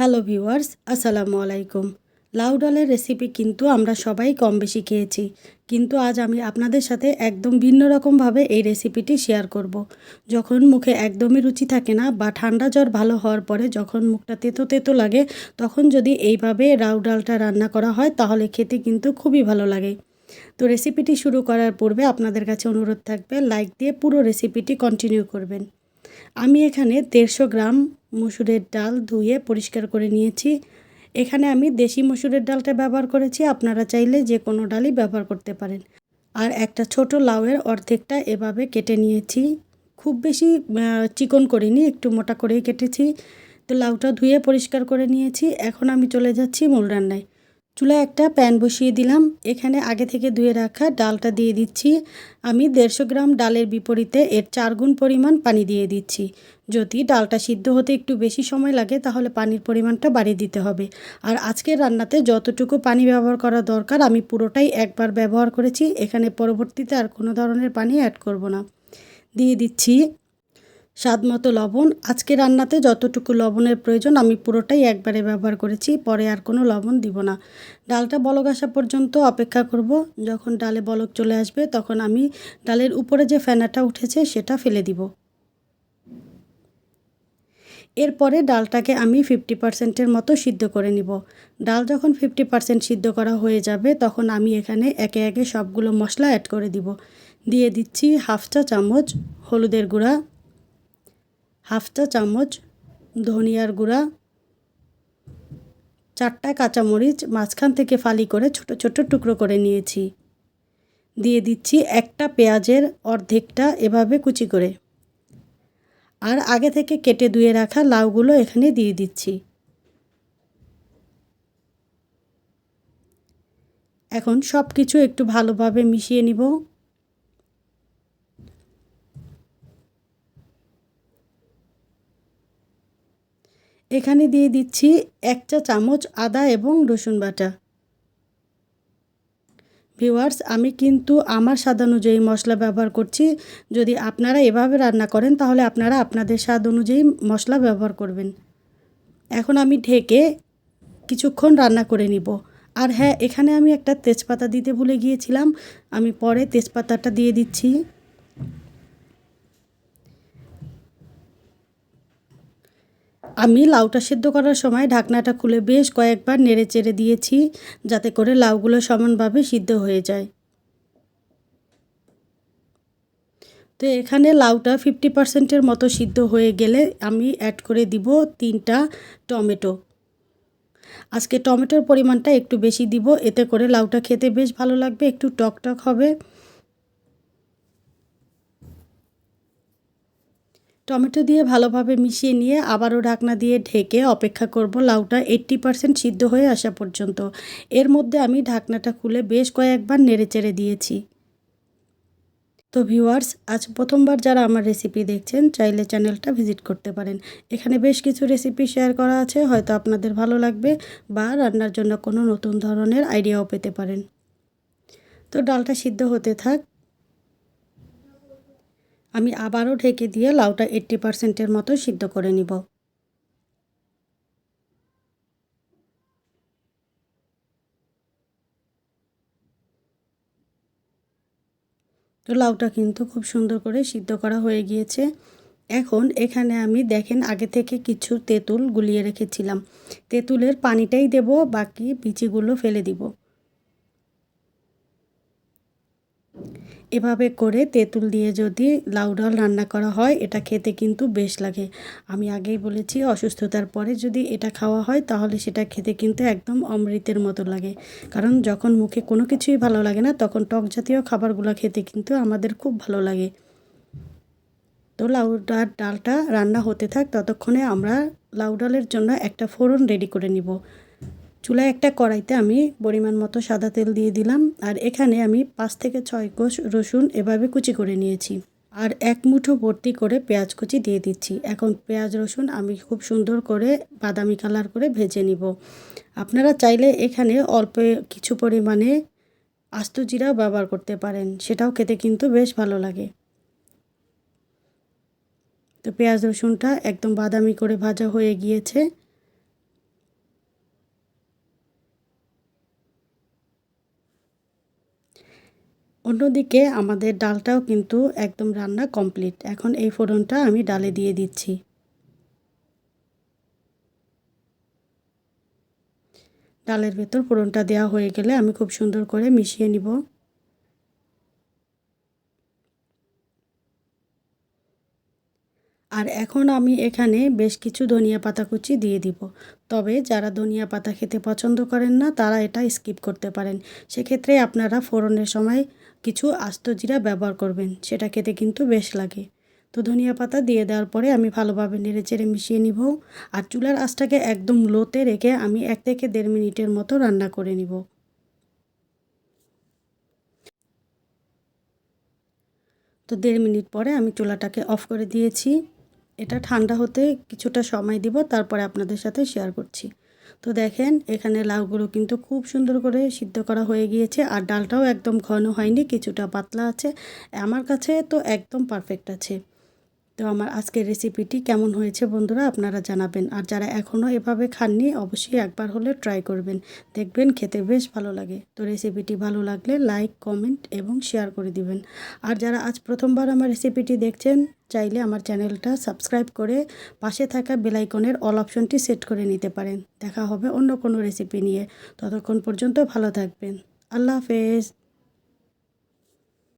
Hello viewers, আসসালামু আলাইকুম। লাউ ডালের রেসিপি কিন্তু আমরা সবাই কম বেশি খেয়েছি। কিন্তু আজ আমি আপনাদের সাথে একদম ভিন্ন রকমভাবে এই রেসিপিটি শেয়ার করব। যখন মুখে একদমই রুচি থাকে না বা ঠান্ডা জ্বর ভালো হওয়ার পরে যখন মুখটা তেতো তেতো লাগে, তখন যদি এইভাবে লাউ ডালটা রান্না করা হয়, তাহলে খেতে কিন্তু খুবই ভালো লাগে। তো রেসিপিটি শুরু করার পূর্বে আপনাদের কাছে অনুরোধ থাকবে লাইক দিয়ে পুরো রেসিপিটি কন্টিনিউ করবেন। আমি এখানে দেড়শো গ্রাম মসুরের ডাল ধুয়ে পরিষ্কার করে নিয়েছি। এখানে আমি দেশি মসুরের ডালটা ব্যবহার করেছি, আপনারা চাইলে যে কোনো ডালই ব্যবহার করতে পারেন। আর একটা ছোট লাউয়ের অর্ধেকটা এভাবে কেটে নিয়েছি। খুব বেশি চিকন করিনি, একটু মোটা করেই কেটেছি। তো লাউটা ধুয়ে পরিষ্কার করে নিয়েছি। এখন আমি চলে যাচ্ছি মূল রান্নায়। চুলায় একটা প্যান বসিয়ে দিলাম। এখানে আগে থেকে ধুয়ে রাখা ডালটা দিয়ে দিচ্ছি। আমি দেড়শো গ্রাম ডালের বিপরীতে এর চার গুণ পরিমাণ পানি দিয়ে দিচ্ছি। যদি ডালটা সিদ্ধ হতে একটু বেশি সময় লাগে, তাহলে পানির পরিমাণটা বাড়িয়ে দিতে হবে। আর আজকের রান্নাতে যতটুকু পানি ব্যবহার করা দরকার, আমি পুরোটাই একবার ব্যবহার করেছি। এখানে পরবর্তীতে আর কোনো ধরনের পানি অ্যাড করব না। দিয়ে দিচ্ছি স্বাদ মতো লবণ। আজকে রান্নাতে যতটুকু লবণের প্রয়োজন, আমি পুরোটাই একবারে ব্যবহার করেছি, পরে আর কোনো লবণ দিব না। ডালটা বলক আসা পর্যন্ত অপেক্ষা করব। যখন ডালে বলক চলে আসবে, তখন আমি ডালের উপরে যে ফেনাটা উঠেছে, সেটা ফেলে দিব। এরপরে ডালটাকে আমি ফিফটি পার্সেন্টের মতো সিদ্ধ করে নিব। ডাল যখন ফিফটি পার্সেন্ট সিদ্ধ করা হয়ে যাবে, তখন আমি এখানে একে একে সবগুলো মশলা অ্যাড করে দিব। দিয়ে দিচ্ছি হাফ চা চামচ হলুদের গুঁড়া হাফ চা চামচ ধনিয়ার গুঁড়া, চারটা কাঁচামরিচ, মাঝখান থেকে ফালি করে ছোট ছোট টুকরো করে নিয়েছি। দিয়ে দিচ্ছি একটা পেঁয়াজের অর্ধেকটা এভাবে কুচি করে। আর আগে থেকে কেটে ধুয়ে রাখা লাউগুলো এখানে দিয়ে দিচ্ছি। এখন সব কিছু একটু ভালোভাবে মিশিয়ে নিব। এখানে দিয়ে দিচ্ছি এক চা চামচ আদা এবং রসুন বাটা। ভিওয়ার্স আমি কিন্তু আমার স্বাদ অনুযায়ী মশলা ব্যবহার করছি। যদি আপনারা এভাবে রান্না করেন, তাহলে আপনারা আপনাদের স্বাদ অনুযায়ী মশলা ব্যবহার করবেন। এখন আমি ঢেকে কিছুক্ষণ রান্না করে নিব। আর হ্যাঁ এখানে আমি একটা তেজপাতা দিতে ভুলে গিয়েছিলাম। আমি পরে তেজপাতাটা দিয়ে দিচ্ছি। আমি লাউটা সেদ্ধ করার সময় ঢাকনাটা খুলে বেশ কয়েকবার নেড়ে চেড়ে দিয়েছি, যাতে করে লাউগুলো সমানভাবে সিদ্ধ হয়ে যায়। তো এখানে লাউটা ফিফটি পার্সেন্টের মতো সিদ্ধ হয়ে গেলে আমি অ্যাড করে দিব তিনটা টমেটো। আজকে টমেটোর পরিমাণটা একটু বেশি দিব, এতে করে লাউটা খেতে বেশ ভালো লাগবে, একটু টক টক হবে। টমেটো দিয়ে ভালোভাবে মিশিয়ে নিয়ে আবারও ঢাকনা দিয়ে ঢেকে অপেক্ষা করব লাউটা এইট্টি পারসেন্ট সিদ্ধ হয়ে আসা পর্যন্ত। এর মধ্যে আমি ঢাকনাটা খুলে বেশ কয়েকবার নেড়ে চেড়ে দিয়েছি। তো ভিউয়ার্স, আজ প্রথমবার যারা আমার রেসিপি দেখছেন, চাইলে চ্যানেলটা ভিজিট করতে পারেন। এখানে বেশ কিছু রেসিপি শেয়ার করা আছে, হয়তো আপনাদের ভালো লাগবে বা রান্নার জন্য কোনো নতুন ধরনের আইডিয়াও পেতে পারেন। তো ডালটা সিদ্ধ হতে থাক আমি আবারও ঢেকে দিয়ে লাউটা এইট্টি পারসেন্টের মতো সিদ্ধ করে নিব। তো লাউটা কিন্তু খুব সুন্দর করে সিদ্ধ করা হয়ে গিয়েছে। এখন এখানে আমি দেখেন আগে থেকে কিছু তেঁতুল গুলিয়ে রেখেছিলাম। তেঁতুলের পানিটাই দেব, বাকি বিচিগুলো ফেলে দিব। এভাবে করে তেঁতুল দিয়ে যদি লাউ ডাল রান্না করা হয়, এটা খেতে কিন্তু বেশ লাগে। আমি আগেই বলেছি, অসুস্থতার পরে যদি এটা খাওয়া হয়, তাহলে সেটা খেতে কিন্তু একদম অমৃতের মতো লাগে। কারণ যখন মুখে কোনো কিছুই ভালো লাগে না, তখন টক জাতীয় খাবারগুলো খেতে কিন্তু আমাদের খুব ভালো লাগে। তো লাউ ডাল, ডালটা রান্না হতে থাক, ততক্ষণে আমরা লাউ ডালের জন্য একটা ফোড়ন রেডি করে নিব। চুলায় একটা কড়াইতে আমি পরিমাণ মতো সাদা তেল দিয়ে দিলাম আর এখানে আমি পাঁচ থেকে ছয় কোষ রসুন এভাবে কুচি করে নিয়েছি আর এক মুঠো ভর্তি করে পেঁয়াজ কুচি দিয়ে দিচ্ছি। এখন পেঁয়াজ রসুন আমি খুব সুন্দর করে বাদামি কালার করে ভেজে নিব। আপনারা চাইলে এখানে অল্প কিছু পরিমাণে আস্ত জিরা ব্যবহার করতে পারেন, সেটাও খেতে কিন্তু বেশ ভালো লাগে। তো পেঁয়াজ রসুনটা একদম বাদামি করে ভাজা হয়ে গিয়েছে। অন্যদিকে আমাদের ডালটাও কিন্তু একদম রান্না কমপ্লিট। এখন এই ফোড়নটা আমি ডালে দিয়ে দিচ্ছি। ডালের ভেতর ফোড়নটা দেওয়া হয়ে গেলে আমি খুব সুন্দর করে মিশিয়ে নিব। আর এখন আমি এখানে বেশ কিছু ধনিয়া পাতা কুচি দিয়ে দিব। তবে যারা ধনিয়া পাতা খেতে পছন্দ করেন না, তারা এটা স্কিপ করতে পারেন। সেক্ষেত্রে আপনারা ফোড়নের সময় কিছু আস্ত জিরা ব্যবহার করবেন, সেটা খেতে কিন্তু বেশ লাগে। তো ধনিয়া পাতা দিয়ে দেওয়ার পরে আমি ভালোভাবে নেড়ে চেড়ে মিশিয়ে নিব আর চুলার আঁচটাকে একদম লোতে রেখে আমি এক থেকে দেড় মিনিটের মতো রান্না করে নিব। তো দেড় মিনিট পরে আমি চুলাটাকে অফ করে দিয়েছি। এটা ঠান্ডা হতে কিছুটা সময় দিব, তারপরে আপনাদের সাথে শেয়ার করছি। তো দেখেন, এখানে লাউগুলো কিন্তু খুব সুন্দর করে সিদ্ধ করা হয়ে গিয়েছে আর ডালটাও একদম ঘন হয়নি, কিছুটা পাতলা আছে। আমার কাছে তো একদম পারফেক্ট আছে। তো আমার আজকের রেসিপিটি কেমন হয়েছে বন্ধুরা আপনারা জানাবেন। আর যারা এখনও এভাবে খাননি, অবশ্যই একবার হলে ট্রাই করবেন। দেখবেন খেতে বেশ ভালো লাগে। তো রেসিপিটি ভালো লাগলে লাইক কমেন্ট এবং শেয়ার করে দিবেন। আর যারা আজ প্রথমবার আমার রেসিপিটি দেখছেন, চাইলে আমার চ্যানেলটা সাবস্ক্রাইব করে পাশে থাকা বেলাইকনের অল অপশনটি সেট করে নিতে পারেন। দেখা হবে অন্য কোনো রেসিপি নিয়ে। ততক্ষণ পর্যন্ত ভালো থাকবেন। আল্লাহ হাফেজ।